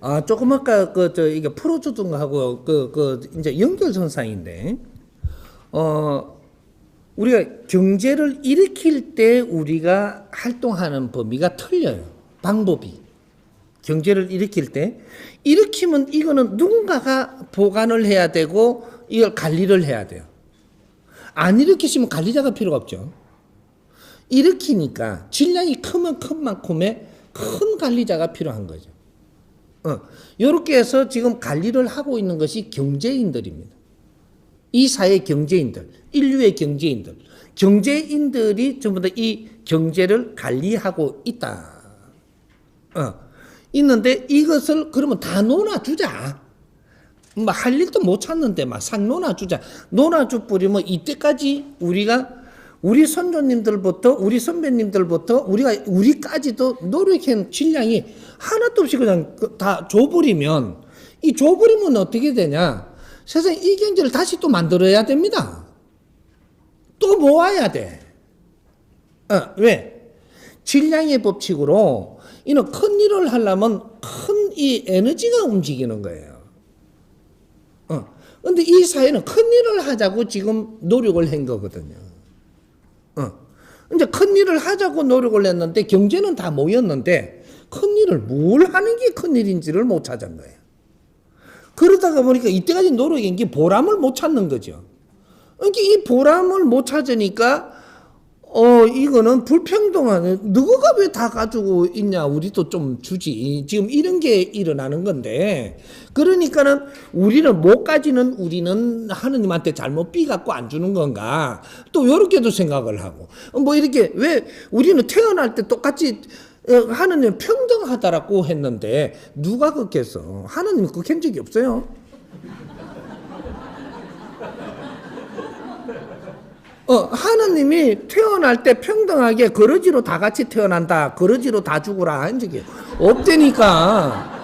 아, 조금 아까 그, 저, 이게 풀어주던 거하고 그, 그, 이제 연결선상인데, 어, 우리가 경제를 일으킬 때 우리가 활동하는 범위가 틀려요. 방법이. 경제를 일으킬 때. 일으키면 이거는 누군가가 보관을 해야 되고, 이걸 관리를 해야 돼요. 안 일으키시면 관리자가 필요가 없죠. 일으키니까 질량이 크면 큰 만큼의 큰 관리자가 필요한 거죠. 어, 이렇게 해서 지금 관리를 하고 있는 것이 경제인들입니다. 이 사회 경제인들, 인류의 경제인들, 경제인들이 전부 다 이 경제를 관리하고 있다. 어, 있는데 이것을 그러면 다 놓아주자. 뭐 할 일도 못 찾는데 막싹 놓아주자. 놓아줘 버리면 이때까지 우리가 우리 선조님들부터 우리 선배님들부터 우리가 우리까지도 노력한 질량이 하나도 없이 그냥 그다 줘버리면 이 줘버리면 어떻게 되냐? 세상 이 경제를 다시 또 만들어야 됩니다. 또 모아야 돼. 어, 왜? 질량의 법칙으로 이는 큰 일을 하려면 큰 이 에너지가 움직이는 거예요. 어. 근데 이 사회는 큰 일을 하자고 지금 노력을 한 거거든요. 어. 이제 큰 일을 하자고 노력을 했는데 경제는 다 모였는데 큰 일을 뭘 하는 게 큰 일인지를 못 찾은 거예요. 그러다가 보니까 이때까지 노력한 게 보람을 못 찾는 거죠. 그러니까 이 보람을 못 찾으니까 어 이거는 불평등하네. 누가 왜 다 가지고 있냐? 우리도 좀 주지. 지금 이런 게 일어나는 건데 그러니까는 우리는 못 가지는 우리는 하느님한테 잘못 삐 갖고 안 주는 건가? 또 이렇게도 생각을 하고 뭐 이렇게 왜 우리는 태어날 때 똑같이 어, 하느님 평등하다라고 했는데 누가 그렇겠어? 하느님 그렇게 한 적이 없어요. 어, 하느님이 태어날 때 평등하게 거러지로 다 같이 태어난다. 거러지로 다 죽으라 한 적이 없대니까.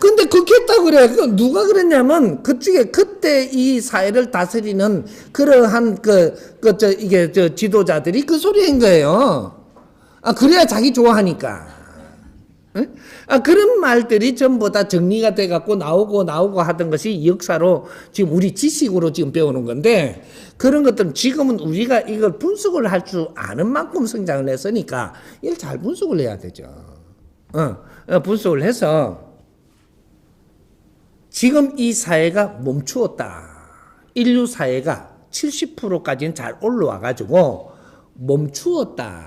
근데 그렇게 했다 그래. 그 누가 그랬냐면 그쪽에 그때 이 사회를 다스리는 그러한 그, 그, 저, 이게 저 지도자들이 그 소리 한 거예요. 아, 그래야 자기 좋아하니까. 응? 아, 그런 말들이 전부 다 정리가 돼 갖고 나오고 나오고 하던 것이 역사로 지금 우리 지식으로 지금 배우는 건데 그런 것들은 지금은 우리가 이걸 분석을 할 줄 아는 만큼 성장을 했으니까 이걸 잘 분석을 해야 되죠. 어, 어, 분석을 해서 지금 이 사회가 멈추었다. 인류 사회가 70%까지는 잘 올라와 가지고 멈추었다.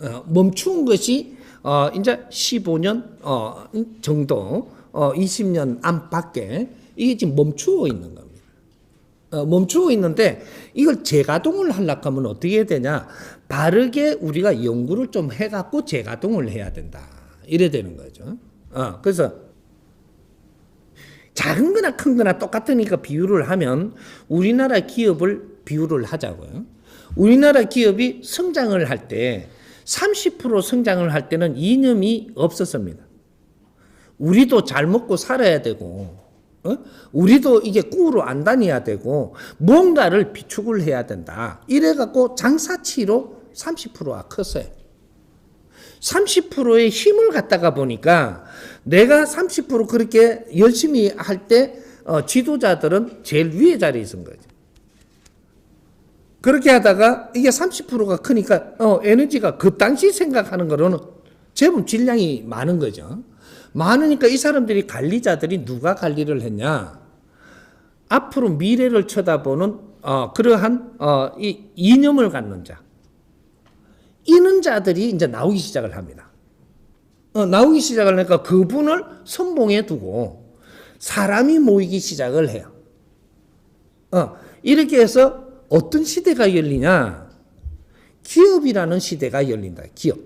어, 멈춘 것이 어, 이제 15년 어, 정도, 어, 20년 안팎에 이게 지금 멈추어 있는 겁니다. 어, 멈추어 있는데 이걸 재가동을 하려고 하면 어떻게 되냐? 바르게 우리가 연구를 좀 해갖고 재가동을 해야 된다. 이래 되는 거죠. 어, 그래서 작은 거나 큰 거나 똑같으니까 비유를 하면 우리나라 기업을 비유를 하자고요. 우리나라 기업이 성장을 할 때 30% 성장을 할 때는 이념이 없었습니다. 우리도 잘 먹고 살아야 되고, 어? 우리도 이게 꿀로 안 다녀야 되고, 뭔가를 비축을 해야 된다. 이래갖고 장사치로 30%가 컸어요. 30%의 힘을 갖다가 보니까 내가 30% 그렇게 열심히 할때 어, 지도자들은 제일 위에 자리에 있은 거죠. 그렇게 하다가 이게 30%가 크니까 어, 에너지가 그 당시 생각하는 거로는 제법 질량이 많은 거죠. 많으니까 이 사람들이 관리자들이 누가 관리를 했냐? 앞으로 미래를 쳐다보는 어, 그러한 어, 이 이념을 갖는 자. 이는 자들이 이제 나오기 시작을 합니다. 어, 나오기 시작을 하니까 그분을 선봉에 두고 사람이 모이기 시작을 해요. 어, 이렇게 해서 어떤 시대가 열리냐? 기업이라는 시대가 열린다. 기업.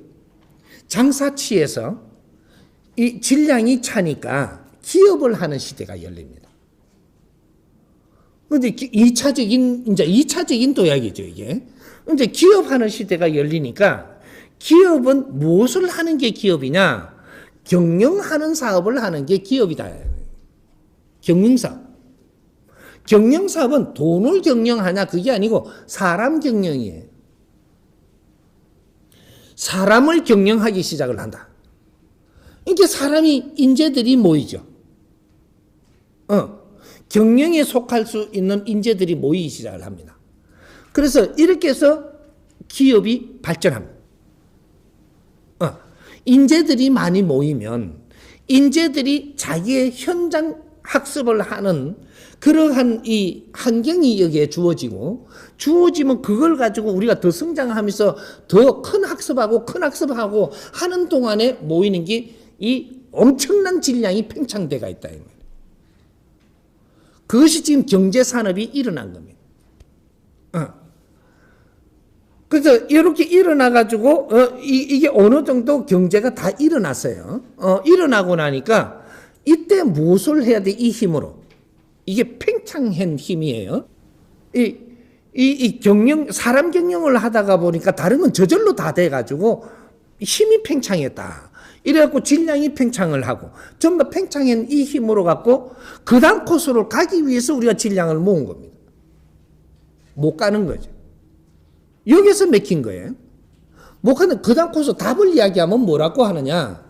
장사치에서 이 질량이 차니까 기업을 하는 시대가 열립니다. 근데 2차적인, 이제 2차적인 도약이죠, 이게. 이제 기업하는 시대가 열리니까 기업은 무엇을 하는 게 기업이냐? 경영하는 사업을 하는 게 기업이다. 경영사업. 경영사업은 돈을 경영하냐 그게 아니고 사람 경영이에요. 사람을 경영하기 시작을 한다. 이게 사람이 인재들이 모이죠. 어, 경영에 속할 수 있는 인재들이 모이기 시작을 합니다. 그래서 이렇게 해서 기업이 발전합니다. 어, 인재들이 많이 모이면 인재들이 자기의 현장 학습을 하는 그러한 이 환경이 여기에 주어지고 주어지면 그걸 가지고 우리가 더 성장하면서 더 큰 학습하고 큰 학습하고 하는 동안에 모이는 게 이 엄청난 질량이 팽창돼가 있다. 그것이 지금 경제 산업이 일어난 겁니다. 어. 그래서 이렇게 일어나 가지고 어, 이, 게 어느 정도 경제가 다 일어났어요. 어, 일어나고 나니까 이때 무엇을 해야 돼? 이 힘으로. 이게 팽창한 힘이에요. 이, 이, 이 경영, 사람 경영을 하다가 보니까 다른 건 저절로 다 돼가지고 힘이 팽창했다. 이래갖고 질량이 팽창을 하고 전부 팽창한 이 힘으로 갖고 그 다음 코스로 가기 위해서 우리가 질량을 모은 겁니다. 못 가는 거죠. 여기서 맥힌 거예요. 못 가는 그 다음 코스 답을 이야기하면 뭐라고 하느냐.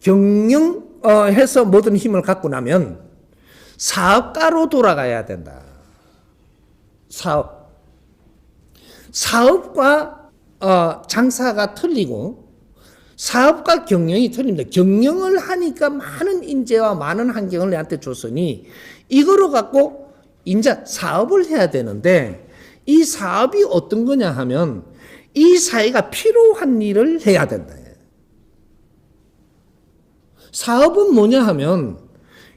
경영 해서 모든 힘을 갖고 나면 사업가로 돌아가야 된다. 사업. 사업과 어, 장사가 틀리고 사업과 경영이 틀립니다. 경영을 하니까 많은 인재와 많은 환경을 내한테 줬으니 이거로 갖고 이제 사업을 해야 되는데 이 사업이 어떤 거냐 하면 이 사회가 필요한 일을 해야 된다. 사업은 뭐냐 하면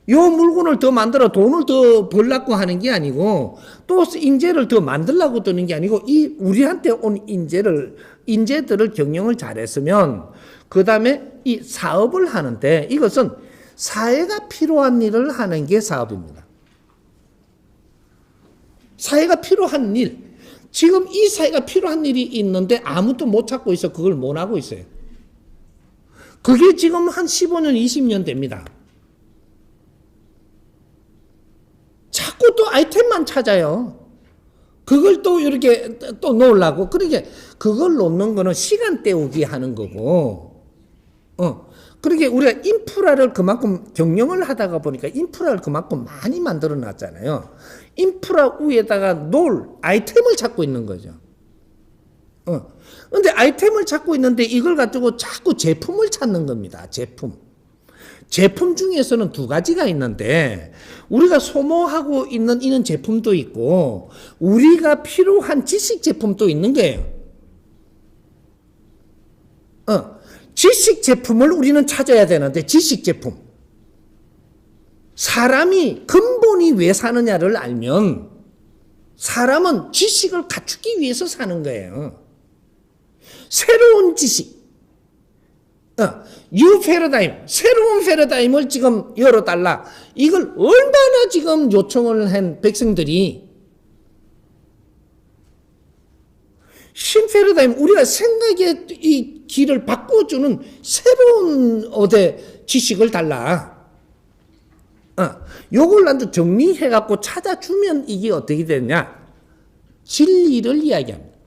요 물건을 더 만들어 돈을 더 벌라고 하는 게 아니고 또 인재를 더 만들라고 뜨는 게 아니고 이 우리한테 온 인재를 인재들을 경영을 잘했으면 그 다음에 이 사업을 하는데 이것은 사회가 필요한 일을 하는 게 사업입니다. 사회가 필요한 일. 지금 이 사회가 필요한 일이 있는데 아무도 못 찾고 있어. 그걸 못 하고 있어요. 그게 지금 한 15년, 20년 됩니다. 자꾸 또 아이템만 찾아요. 그걸 또 이렇게 또 놓으려고. 그러게 그걸 놓는 거는 시간 때우기 하는 거고. 어. 그러게 우리가 인프라를 그만큼 경영을 하다가 보니까 인프라를 그만큼 많이 만들어 놨잖아요. 인프라 위에다가 놓을 아이템을 찾고 있는 거죠. 어. 근데 아이템을 찾고 있는데 이걸 가지고 자꾸 제품을 찾는 겁니다. 제품. 제품 중에서는 두 가지가 있는데 우리가 소모하고 있는 이런 제품도 있고 우리가 필요한 지식 제품도 있는 거예요. 어, 지식 제품을 우리는 찾아야 되는데 지식 제품. 사람이 근본이 왜 사느냐를 알면 사람은 지식을 갖추기 위해서 사는 거예요. 새로운 지식. 어, 뉴 패러다임, 새로운 패러다임을 지금 열어달라. 이걸 얼마나 지금 요청을 한 백성들이 신 패러다임, 우리가 생각의 이 길을 바꿔주는 새로운 어대 지식을 달라. 어, 요걸 나도 정리해갖고 찾아주면 이게 어떻게 되냐? 진리를 이야기합니다.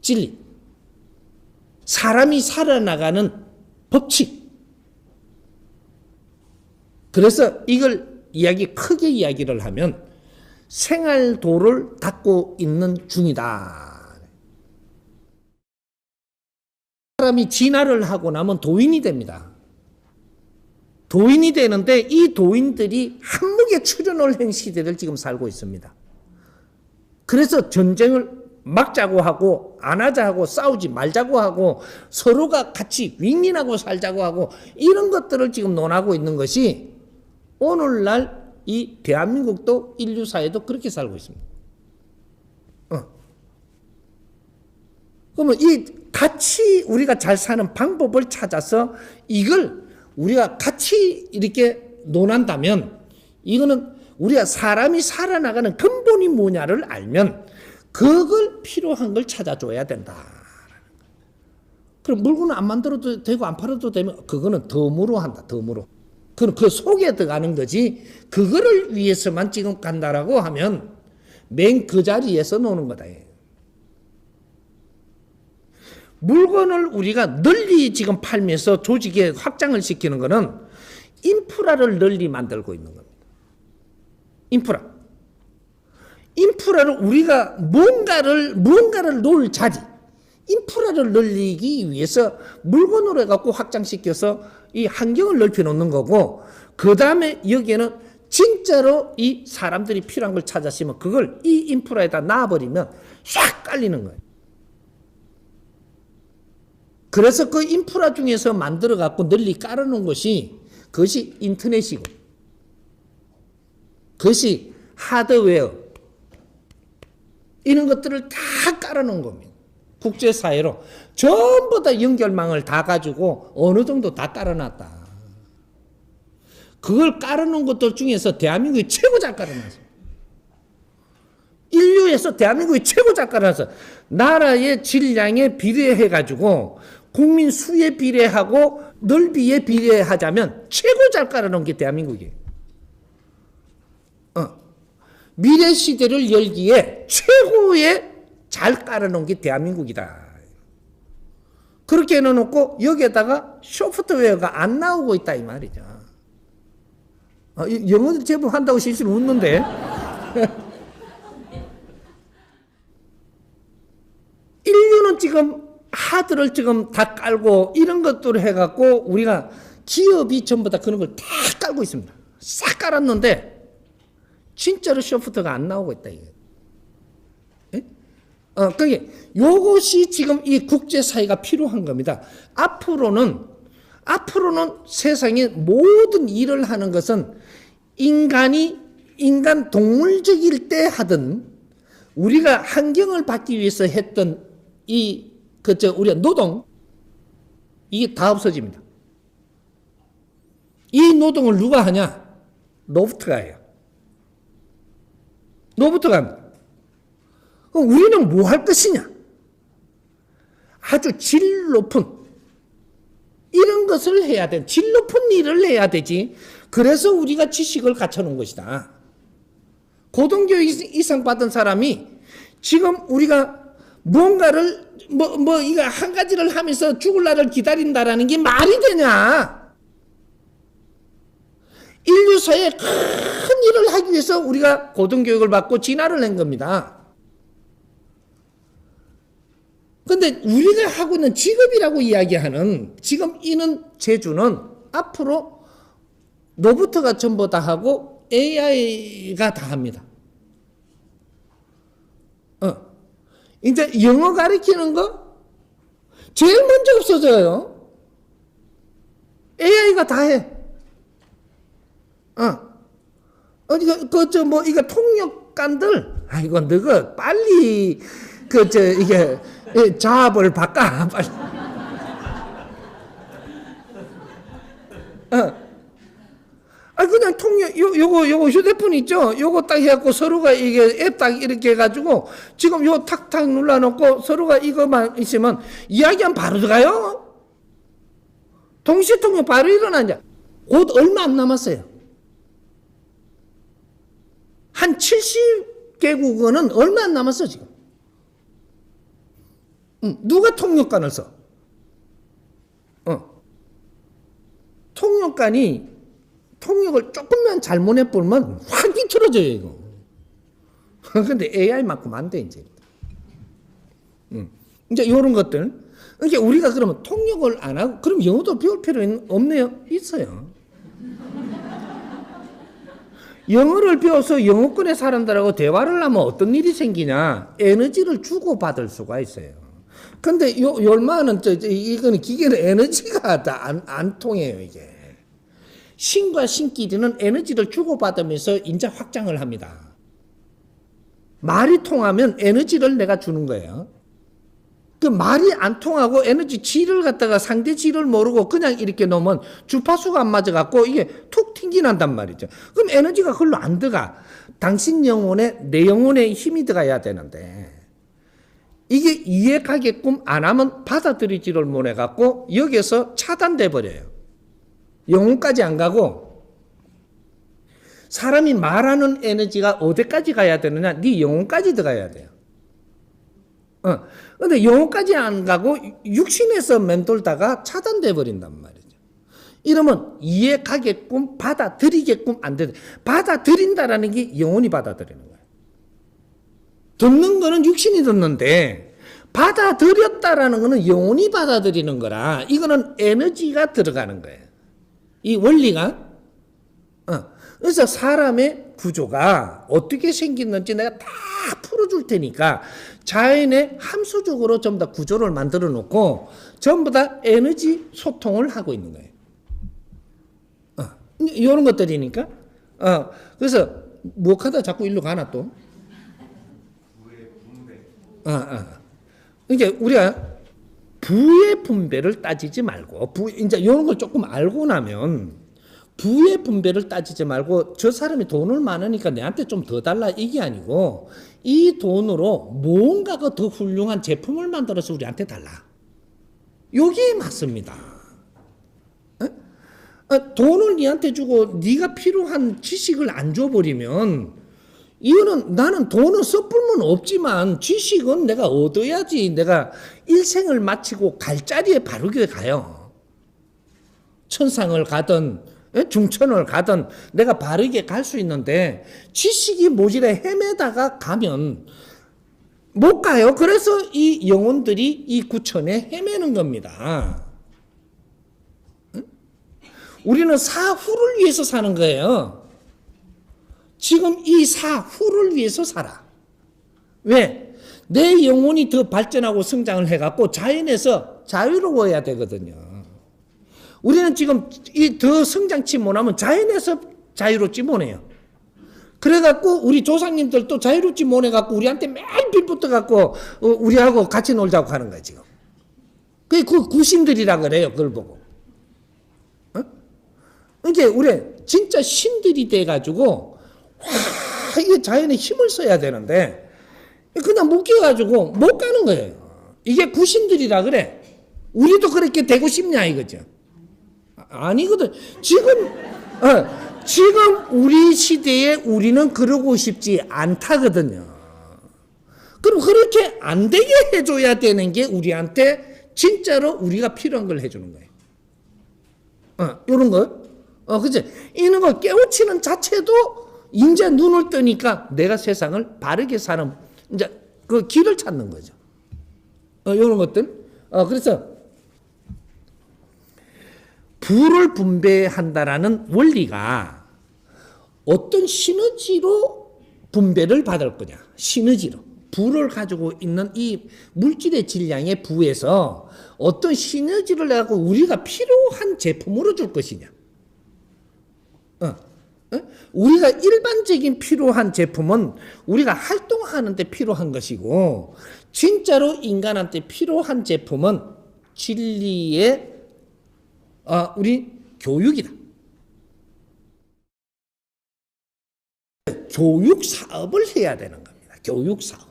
진리. 사람이 살아나가는 법칙. 그래서 이걸 이야기, 크게 이야기를 하면 생활도를 닦고 있는 중이다. 사람이 진화를 하고 나면 도인이 됩니다. 도인이 되는데 이 도인들이 한목에 출연을 한 시대를 지금 살고 있습니다. 그래서 전쟁을 막자고 하고 안 하자 하고 싸우지 말자고 하고 서로가 같이 윈윈하고 살자고 하고 이런 것들을 지금 논하고 있는 것이 오늘날 이 대한민국도 인류 사회도 그렇게 살고 있습니다. 어. 그러면 이 같이 우리가 잘 사는 방법을 찾아서 이걸 우리가 같이 이렇게 논한다면 이거는 우리가 사람이 살아나가는 근본이 뭐냐를 알면 그걸 필요한 걸 찾아줘야 된다. 그럼 물건을 안 만들어도 되고 안 팔아도 되면 그거는 덤으로 한다. 덤으로. 그럼 그 속에 들어가는 거지. 그거를 위해서만 지금 간다라고 하면 맨 그 자리에서 노는 거다. 물건을 우리가 널리 지금 팔면서 조직에 확장을 시키는 것은 인프라를 널리 만들고 있는 겁니다. 인프라. 인프라를 우리가 뭔가를 뭔가를 놓을 자리, 인프라를 늘리기 위해서 물건으로 해갖고 확장시켜서 이 환경을 넓혀 놓는 거고, 그 다음에 여기에는 진짜로 이 사람들이 필요한 걸 찾았으면 그걸 이 인프라에다 놔버리면 싹 깔리는 거예요. 그래서 그 인프라 중에서 만들어 갖고 널리 깔아놓은 것이 그것이 인터넷이고 그것이 하드웨어 이런 것들을 다 깔아놓은 겁니다. 국제사회로 전부 다 연결망을 다 가지고 어느 정도 다 깔아놨다. 그걸 깔아놓은 것들 중에서 대한민국이 최고 잘 깔아놨어요. 인류에서 대한민국이 최고 잘 깔아놨어. 나라의 질량에 비례해가지고 국민 수에 비례하고 넓이에 비례하자면 최고 잘 깔아놓은 게 대한민국이에요. 어. 미래 시대를 열기에 최고의 잘 깔아놓은 게 대한민국이다. 그렇게 해놓고 여기에다가 소프트웨어가 안 나오고 있다 이 말이죠. 어, 영어 제법 한다고 실실 웃는데. 인류는 지금 하드를 지금 다 깔고 이런 것들을 해갖고 우리가 기업이 전부 다 그런 걸 다 깔고 있습니다. 싹 깔았는데 진짜로 소프트가 안 나오고 있다 이게. 예? 어, 그게 요것이 지금 이 국제 사회가 필요한 겁니다. 앞으로는 앞으로는 세상의 모든 일을 하는 것은 인간이 인간 동물적일 때 하던 우리가 환경을 받기 위해서 했던 이 그저 우리가 노동 이게 다 없어집니다. 이 노동을 누가 하냐? 로봇가 해요. 로봇가 합니다. 그럼 우리는 뭐 할 것이냐? 아주 질 높은 이런 것을 해야 돼. 질 높은 일을 해야 되지. 그래서 우리가 지식을 갖춰놓은 것이다. 고등교육 이상 받은 사람이 지금 우리가 뭔가를 뭐, 뭐, 이거 한 가지를 하면서 죽을 날을 기다린다라는 게 말이 되냐? 인류사에 큰 일을 하기 위해서 우리가 고등교육을 받고 진화를 낸 겁니다. 근데 우리가 하고 있는 직업이라고 이야기하는 지금 이는 제주는 앞으로 로봇가 전부 다 하고 AI가 다 합니다. 어. 이제 영어 가르치는 거 제일 먼저 없어져요. AI가 다 해. 어. 어디 그저 뭐 이거 통역관들 아이고 너가 빨리 그 저 이게 잡을 바꿔 빨리. 어. 아 그냥 통역 요 요거 요거 휴대폰 있죠? 요거 딱 해갖고 서로가 이게 앱 딱 이렇게 해가지고 지금 요 탁탁 눌러놓고 서로가 이거만 있으면 이야기하면 바로 들어가요. 동시 통역 바로 일어나냐? 곧 얼마 안 남았어요. 한 70개국어는 얼마 안 남았어 지금. 응, 누가 통역관을 써? 어. 통역관이 통역을 조금만 잘못해 보면 확 비틀어져요, 이거. 근데 AI만큼 안 돼, 이제. 음. 이제 이런 것들. 이제 우리가 그러면 통역을 안 하고, 그럼 영어도 배울 필요는 없네요? 있어요. 영어를 배워서 영어권의 사람들하고 대화를 하면 어떤 일이 생기냐? 에너지를 주고받을 수가 있어요. 근데 요, 얼마는, 저, 저, 이거는 기계는 에너지가 다 안, 안 통해요, 이게. 신과 신끼리는 에너지를 주고받으면서 인자 확장을 합니다. 말이 통하면 에너지를 내가 주는 거예요. 그 말이 안 통하고 에너지 질을 갖다가 상대 질을 모르고 그냥 이렇게 놓으면 주파수가 안 맞아갖고 이게 툭 튕기난단 말이죠. 그럼 에너지가 그걸로 안 들어가. 당신 영혼에, 내 영혼에 힘이 들어가야 되는데. 이게 이해가게끔 안 하면 받아들이지를 못해갖고 여기서 차단돼 버려요. 영혼까지 안 가고 사람이 말하는 에너지가 어디까지 가야 되느냐? 네 영혼까지 들어가야 돼요. 어. 근데 영혼까지 안 가고 육신에서 맴돌다가 차단돼 버린단 말이죠. 이러면 이해 가게끔 받아들이게끔 안 돼. 받아들인다라는 게 영혼이 받아들이는 거예요. 듣는 거는 육신이 듣는데 받아들였다라는 거는 영혼이 받아들이는 거라 이거는 에너지가 들어가는 거예요. 이 원리가 어. 그래서 사람의 구조가 어떻게 생겼는지 내가 다 풀어줄 테니까 자연의 함수적으로 전부 다 구조를 만들어 놓고 전부 다 에너지 소통을 하고 있는 거예요. 어. 이런 것들이니까. 어. 그래서 무엇하다 자꾸 일로 가나 또. 아, 아. 이제 우리가 부의 분배를 따지지 말고 부 이제 이런 걸 조금 알고 나면 부의 분배를 따지지 말고 저 사람이 돈을 많으니까 내한테 좀 더 달라 이게 아니고 이 돈으로 무언가가 더 훌륭한 제품을 만들어서 우리한테 달라. 요게 맞습니다. 에? 아, 돈을 니한테 주고 네가 필요한 지식을 안 줘버리면 이거는 나는 돈은 섣불면 없지만 지식은 내가 얻어야지 내가 일생을 마치고 갈 자리에 바르게 가요. 천상을 가든 예? 중천을 가든 내가 바르게 갈 수 있는데 지식이 모질에 헤매다가 가면 못 가요. 그래서 이 영혼들이 이 구천에 헤매는 겁니다. 응? 우리는 사후를 위해서 사는 거예요. 지금 이 사후를 위해서 살아. 왜? 내 영혼이 더 발전하고 성장을 해갖고 자연에서 자유로워야 되거든요. 우리는 지금 이 더 성장치 못하면 자연에서 자유롭지 못해요. 그래갖고 우리 조상님들도 자유롭지 못해갖고 우리한테 매일 빌붙어갖고 어, 우리하고 같이 놀자고 하는 거야 지금. 그게 그 구신들이라 그래요 그걸 보고. 어? 이게 우리 진짜 신들이 돼가지고 와 이게 자연에 힘을 써야 되는데 그냥 묶여가지고 못 가는 거예요. 이게 구신들이라 그래. 우리도 그렇게 되고 싶냐 이거죠. 아니거든. 지금 어, 지금 우리 시대에 우리는 그러고 싶지 않다거든요. 그럼 그렇게 안 되게 해줘야 되는 게 우리한테 진짜로 우리가 필요한 걸 해주는 거예요. 어, 이런 거. 어, 그치? 이런 거 깨우치는 자체도 이제 눈을 뜨니까 내가 세상을 바르게 사는, 이제 그 길을 찾는 거죠. 어, 이런 것들. 어, 그래서 부를 분배한다라는 원리가 어떤 시너지로 분배를 받을 거냐. 시너지로. 부를 가지고 있는 이 물질의 질량의 부에서 어떤 시너지를 내고 우리가 필요한 제품으로 줄 것이냐. 어. 어? 우리가 일반적인 필요한 제품은 우리가 활동하는데 필요한 것이고, 진짜로 인간한테 필요한 제품은 진리의 아, 우리 교육이다. 교육 사업을 해야 되는 겁니다. 교육 사업.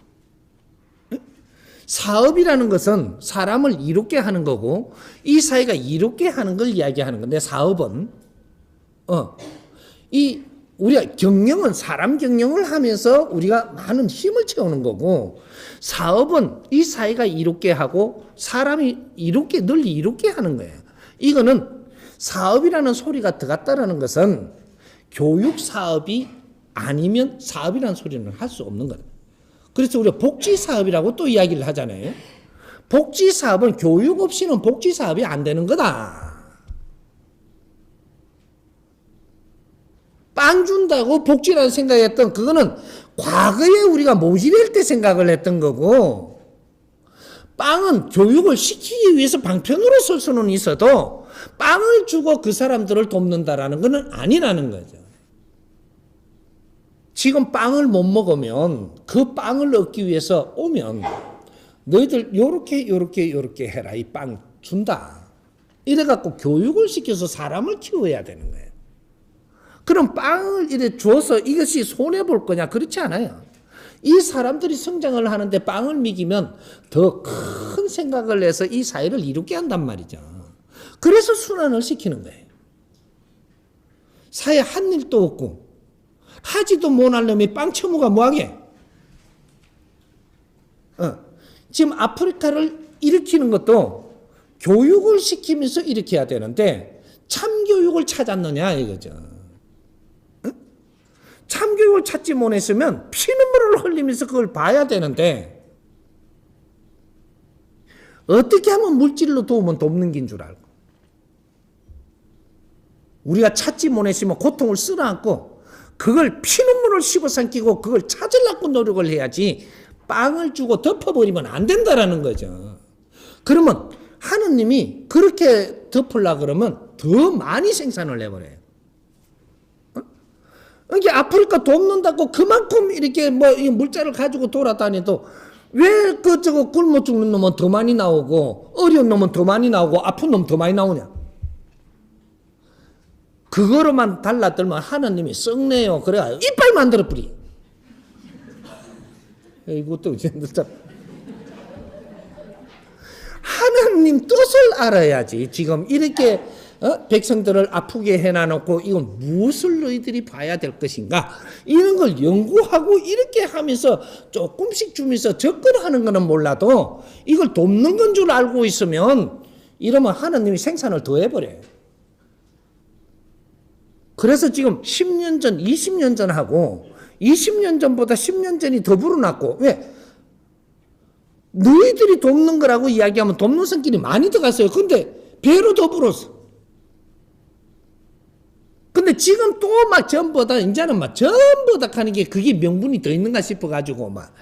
사업이라는 것은 사람을 이롭게 하는 거고 이 사회가 이롭게 하는 걸 이야기하는 건데 사업은 어, 이 우리가 경영은 사람 경영을 하면서 우리가 많은 힘을 채우는 거고 사업은 이 사회가 이롭게 하고 사람이 이롭게 널리 이롭게 하는 거예요. 이거는 사업이라는 소리가 들어갔다라는 것은 교육 사업이 아니면 사업이라는 소리는 할 수 없는 거다. 그래서 우리가 복지 사업이라고 또 이야기를 하잖아요. 복지 사업은 교육 없이는 복지 사업이 안 되는 거다. 빵 준다고 복지라는 생각했던 그거는 과거에 우리가 모질일 때 생각을 했던 거고 빵은 교육을 시키기 위해서 방편으로 쓸 수는 있어도 빵을 주고 그 사람들을 돕는다라는 것은 아니라는 거죠. 지금 빵을 못 먹으면 그 빵을 얻기 위해서 오면 너희들 요렇게 요렇게 요렇게 해라 이 빵 준다. 이래 갖고 교육을 시켜서 사람을 키워야 되는 거예요. 그럼 빵을 이래 줘서 이것이 손해 볼 거냐 그렇지 않아요. 이 사람들이 성장을 하는데 빵을 먹이면 더 큰 생각을 해서 이 사회를 이롭게 한단 말이죠. 그래서 순환을 시키는 거예요. 사회 한 일도 없고 하지도 못할 놈이 빵 처무가 뭐하게? 어. 지금 아프리카를 일으키는 것도 교육을 시키면서 일으켜야 되는데 참교육을 찾았느냐 이거죠. 응? 참교육을 찾지 못했으면 피눈물을 흘리면서 그걸 봐야 되는데 어떻게 하면 물질로 도우면 돕는 긴 줄 알고 우리가 찾지 못했으면 고통을 쓸어안고 그걸 피눈물을 씹어 삼키고 그걸 찾으려고 노력을 해야지 빵을 주고 덮어버리면 안 된다라는 거죠. 그러면 하느님이 그렇게 덮으려 그러면 더 많이 생산을 해버려요. 어? 이게 아프리카 돕는다고 그만큼 이렇게 뭐 물자를 가지고 돌아다니도 왜 그 저거 굶어 죽는 놈은 더 많이 나오고 어려운 놈은 더 많이 나오고 아픈 놈 더 많이 나오냐? 그거로만 달라들면 하나님이 썩네요. 그래 이빨 만들어 뿌리. 이것도 이제 참 하나님 뜻을 알아야지. 지금 이렇게 어? 백성들을 아프게 해놔놓고 이건 무엇을 너희들이 봐야 될 것인가? 이런 걸 연구하고 이렇게 하면서 조금씩 주면서 접근하는 거는 몰라도 이걸 돕는 건 줄 알고 있으면 이러면 하나님이 생산을 더 해버려요. 그래서 지금 10년 전, 20년 전하고 20년 전보다 10년 전이 더 불어났고 왜? 너희들이 돕는 거라고 이야기하면 돕는 성길이 많이 들어갔어요. 근데 배로 더 불었어. 근데 지금 또 막 전보다 이제는 막 전부 다 하는 게 그게 명분이 더 있는가 싶어 가지고 막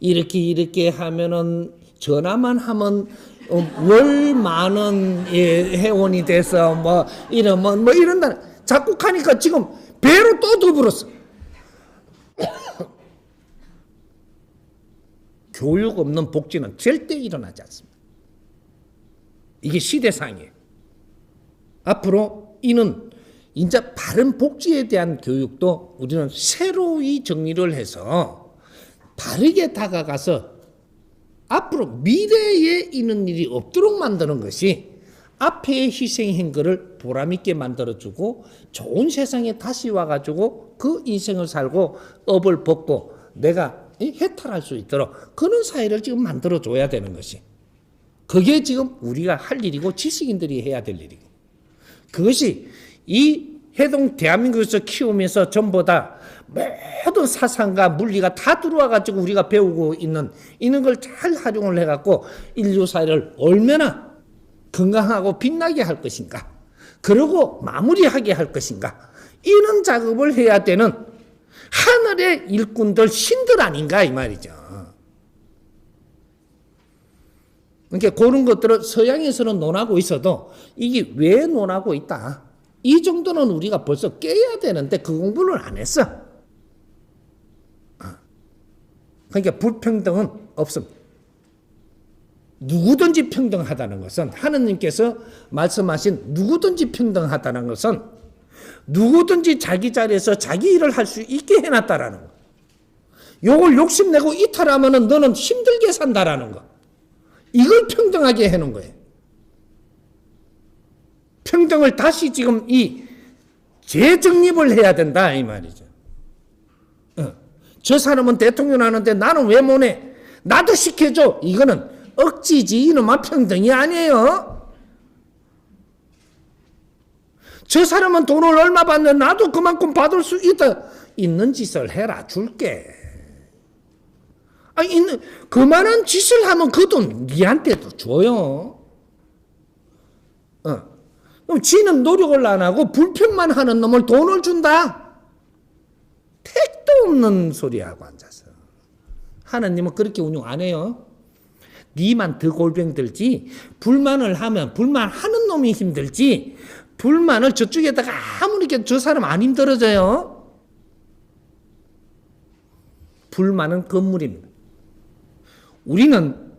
이렇게 이렇게 하면은 전화만 하면 어, 월 만원 예, 회원이 돼서 뭐 이러면 뭐 이런다 자꾸 하니까 지금 배로 또 더 불었어. 교육 없는 복지는 절대 일어나지 않습니다. 이게 시대상이에요. 앞으로 이는 이제 바른 복지에 대한 교육도 우리는 새로이 정리를 해서 바르게 다가가서 앞으로 미래에 있는 일이 없도록 만드는 것이 앞에 희생한 거를 보람있게 만들어주고 좋은 세상에 다시 와가지고 그 인생을 살고 업을 벗고 내가 해탈할 수 있도록 그런 사회를 지금 만들어줘야 되는 것이 그게 지금 우리가 할 일이고 지식인들이 해야 될 일이고 그것이 이 해동 대한민국에서 키우면서 전부 다 모든 사상과 물리가 다 들어와 가지고 우리가 배우고 있는 이런 걸 잘 활용을 해 갖고 인류 사회를 얼마나 건강하고 빛나게 할 것인가 그리고 마무리하게 할 것인가 이런 작업을 해야 되는 하늘의 일꾼들 신들 아닌가 이 말이죠. 그러니까 그런 것들을 서양에서는 논하고 있어도 이게 왜 논하고 있다. 이 정도는 우리가 벌써 깨야 되는데 그 공부를 안 했어. 그러니까 불평등은 없습니다. 누구든지 평등하다는 것은 하느님께서 말씀하신 누구든지 평등하다는 것은 누구든지 자기 자리에서 자기 일을 할 수 있게 해놨다라는 거. 요걸 욕심내고 이탈하면은 너는 힘들게 산다라는 거. 이걸 평등하게 해놓은 거예요. 평등을 다시 지금 이 재정립을 해야 된다 이 말이죠. 어. 저 사람은 대통령 하는데 나는 왜 못해? 나도 시켜줘. 이거는 억지지 이놈아 평등이 아니에요. 저 사람은 돈을 얼마 받는 나도 그만큼 받을 수 있다. 있는 짓을 해라 줄게. 아 있는 그만한 짓을 하면 그 돈 니한테도 줘요. 어. 그럼 지는 노력을 안 하고 불평만 하는 놈을 돈을 준다. 택도 없는 소리하고 앉아서. 하나님은 그렇게 운영 안 해요. 니만 더 골병 들지 불만을 하면 불만하는 놈이 힘들지 불만을 저쪽에다가 아무리 저 사람 안 힘들어져요. 불만은 건물입니다. 우리는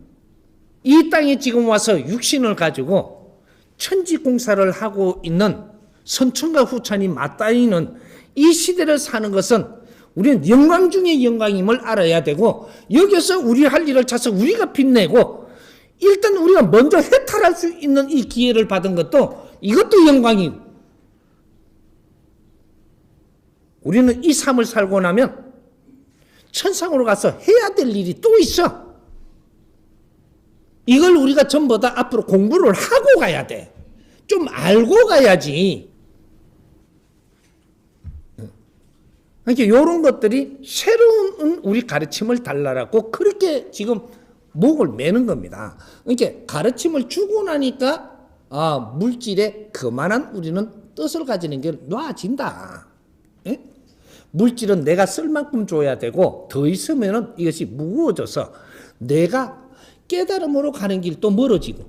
이 땅에 지금 와서 육신을 가지고 천지 공사를 하고 있는 선천과 후천이 맞닿이는 이 시대를 사는 것은 우리는 영광 중의 영광임을 알아야 되고 여기서 우리 할 일을 찾아서 우리가 빛내고 일단 우리가 먼저 해탈할 수 있는 이 기회를 받은 것도 이것도 영광이고 우리는 이 삶을 살고 나면 천상으로 가서 해야 될 일이 또 있어. 이걸 우리가 전부 다 앞으로 공부를 하고 가야 돼. 좀 알고 가야지. 그러니까 이런 것들이 새로운 우리 가르침을 달라라고 그렇게 지금 목을 매는 겁니다. 그러니까 가르침을 주고 나니까 아 물질에 그만한 우리는 뜻을 가지는 게 놔진다. 예? 물질은 내가 쓸 만큼 줘야 되고 더 있으면은 이것이 무거워져서 내가 깨달음으로 가는 길도 멀어지고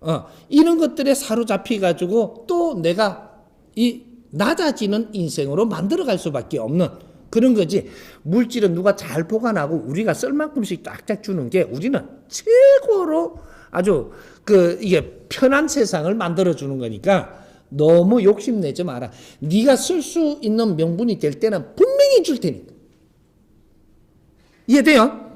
어, 이런 것들에 사로잡혀 가지고 또 내가 이 낮아지는 인생으로 만들어 갈 수밖에 없는 그런 거지. 물질은 누가 잘 보관하고 우리가 쓸 만큼씩 쫙쫙 주는 게 우리는 최고로 아주 그 이게 편한 세상을 만들어 주는 거니까 너무 욕심내지 마라. 네가 쓸 수 있는 명분이 될 때는 분명히 줄 테니까. 이해돼요?